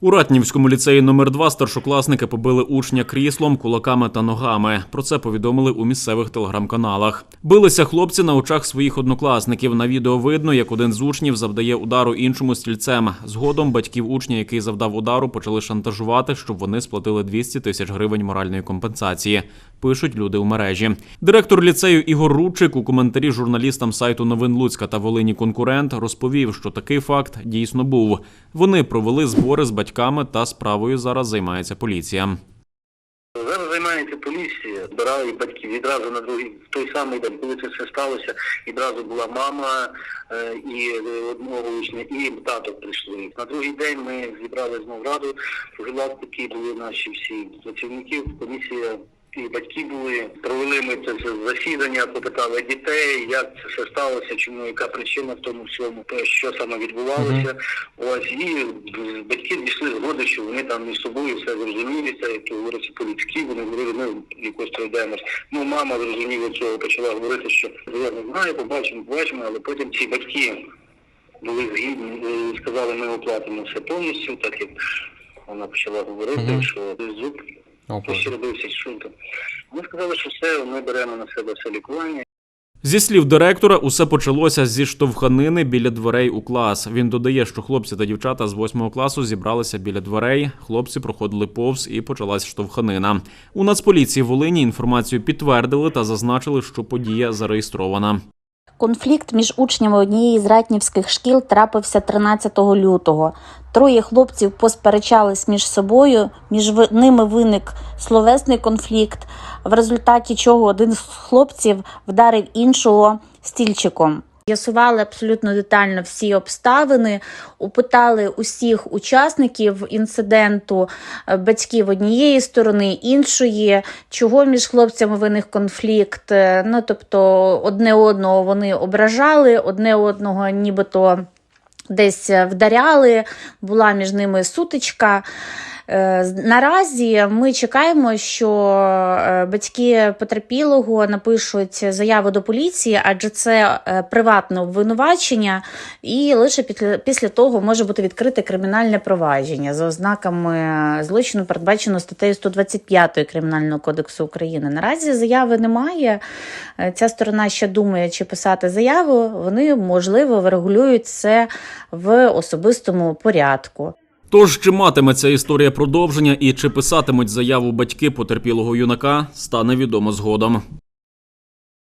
У Ратнівському ліцеї номер 2 старшокласники побили учня кріслом, кулаками та ногами. Про це повідомили у місцевих телеграм-каналах. Билися хлопці на очах своїх однокласників. На відео видно, як один з учнів завдає удару іншому стільцем. Згодом батьків учня, який завдав удару, почали шантажувати, щоб вони сплатили 200 тисяч гривень моральної компенсації. Пишуть люди у мережі. Директор ліцею Ігор Рудчик у коментарі журналістам сайту новин Луцька та Волині конкурент розповів, що такий факт дійсно був. Вони провели збори з батьками та справою зараз займається поліція. Зараз займається поліція, збирали батьків відразу на другий в той самий день, коли це все сталося, відразу була мама е, і е, одного учня, і тато прийшли. На другий день ми зібрали знову раду, профілактики були наші всі працівники, комісія. І батьки були, провели ми це засідання, попитали дітей, як це все сталося, чому яка причина в тому всьому, що саме відбувалося. Ось і батьки дійшли згоди, що вони там між собою все зрозуміли, це як говориться по-людськи, вони говорили, ми якось пройдемось. Ну, мама зрозуміла цього, почала говорити, що я не знаю, побачимо, побачимо, але потім ці батьки були згідні, е, сказали, ми оплатимо все повністю, так як вона почала говорити, що зуб хтось робився шунтом. Ми сказали, що все, ми беремо на себе все лікування. Зі слів директора, усе почалося зі штовханини біля дверей у клас. Він додає, що хлопці та дівчата з восьмого класу зібралися біля дверей. Хлопці проходили повз і почалась штовханина. У Нацполіції Волині інформацію підтвердили та зазначили, що подія зареєстрована. Конфлікт між учнями однієї з ратнівських шкіл трапився 13 лютого. Троє хлопців посперечались між собою, між ними виник словесний конфлікт, в результаті чого один з хлопців вдарив іншого стільчиком. З'ясували абсолютно детально всі обставини, опитали усіх учасників інциденту, е, батьків однієї сторони, іншої, чого між хлопцями виник конфлікт. Е, Ну, тобто, одне одного вони ображали, одне одного нібито десь вдаряли, була між ними сутичка. Е, Наразі ми чекаємо, що е, батьки потерпілого напишуть заяву до поліції, адже це е, приватне обвинувачення, і лише після, того може бути відкрите кримінальне провадження за ознаками злочину, передбачено статтею 125 Кримінального кодексу України. Наразі заяви немає. Ця сторона ще думає, чи писати заяву. Вони можливо врегулюють це в особистому порядку. Тож чи матиме ця історія продовження і чи писатимуть заяву батьки потерпілого юнака, стане відомо згодом.